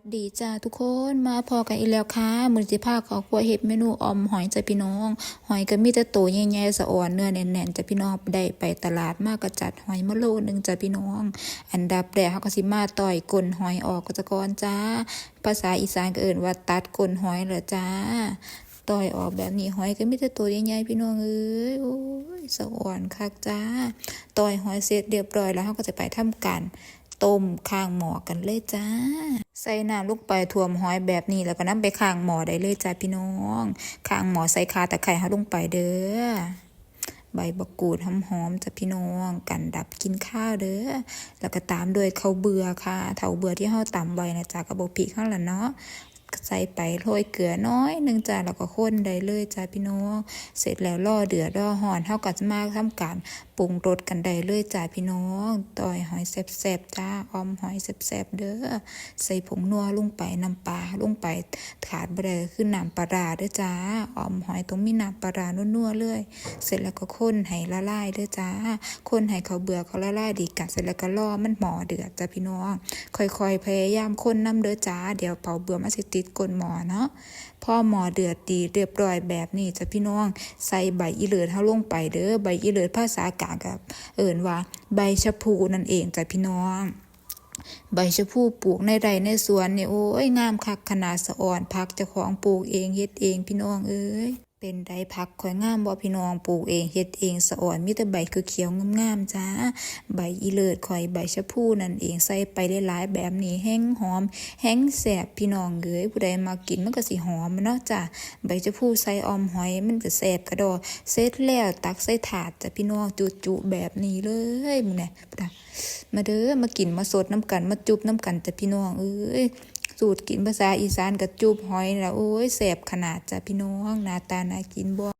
สดีจ้าทุกคนมาพอกันอีกแล้วค่ะมือสิภาคขอครัวเห็ดเมนูออมหอยจ้ะพี่น้อง หอยก็มีแต่โตวใหญ่ๆสะอ่อนเนื้อแน่นๆจ้ะพี่น้องได้ไปตลาดมากก็จัดหอยมะโลนึงจ้ะพี่น้อง อันดับแรกเขาก็สิมาต่อยก้นหอยออกก็จะก่อนจ้า ภาษาอีสานก็เอ่นว่าตัดก้นหอยเหรอจ้า ต่อยออกแบบนี้หอยก็มีแต่ตัวใหญ่ๆพี่น้องเอ้ยโอ้ยสะอ่อนคักจ้า ต่อยหอยเสร็จเรียบร้อยแล้วเขาก็จะไปทำการต้มข้างหม้อกันเลยจ้า ใส่น้ำลูกไปท่วมหอยแบบนี้แล้วก็นำไปข้างหมอได้เลยจ้าพี่น้องข้างหมอใส่คาตะไคร้เฮาลงไปเด้อใบบักกูดหอมๆจ้ะพี่น้องกันดับกินข้าวเด้อแล้วก็ตามด้วยข้าวเบื่อค่ะเถาเบื่อที่เฮาตำไว้นะจ้ากระบอกพริกข้างละเนาะ ใส่ไปโรยเกลือน้อยหนึ่งจ้าแล้วก็ข้นได้เลยจ้าพี่น้อง เสร็จแล้วล่อเดือดล่อหอนเท่ากับมาทำการปรุงรสกันได้เลยจ้าพี่น้องต่อยหอยแซ่บๆจ้าออมหอยแซ่บๆเด้อใส่ผงนัวลงไปน้ำปลาลงไปขาดเบ่ได้คือน้ำปลาร้าเด้อจ้าออมหอยต้องมีน้ำปลารานัวๆเลย เสร็จแล้วก็คนให้ละลายเด้อจ้าคนให้เขาเบื่อเขาละลายดีกันเสร็จแล้วก็ล่อมันหมอเดือดจ้าพี่น้อง ค่อยๆพยายามคนน้ำเด้อจ้าเดี๋ยวเผาเบื่อมาสิติดก้นหมอเนาะพอหมอเดือดดีเรียบร้อยแบบนี้จะพี่น้องใส่ใบอีเลือดเฮาลงไปเด้อใบอีเลือดภาษากลางกับ เอิ่นว่า ใบชะพูนั่นเองจ้ะพี่น้องใบชะพูปลูกในไร่ในสวนเนี่ยโอ้ยงามคักขนาดสะอ่อนพักจะของปลูกเองเฮ็ดเองพี่น้องเอ้ย เป็นไดพักข่อยงามบ่พี่น้องปลูกเองเฮ็ดเองสะอ่อนมีแต่ใบคือเขียวงามๆจ้า ใบอีเลิศข่อยใบชะพูนั่นเองใส่ไปหลายๆแบบนี้แห้งหอม แห้งแสบพี่น้องเอ้ยผู้ใดมากินมันก็สิหอมเนาะจ้ะใบชะพูใส่ออมหอยมันก็แสบกระดอเสร็จแล้วตักใส่ถาดจ้ะพี่น้องจุๆแบบนี้เลยมึงเนี่ยมาเด้อมากินมาสดน้ำกันมาจุบน้ำกันจ้ะพี่น้องเอ้ย สูตรกินภาษาอีสานกับจูบหอยแล้วโอ้ยแสบขนาดจ้ะพี่น้องหน้าตาน่ากินบ่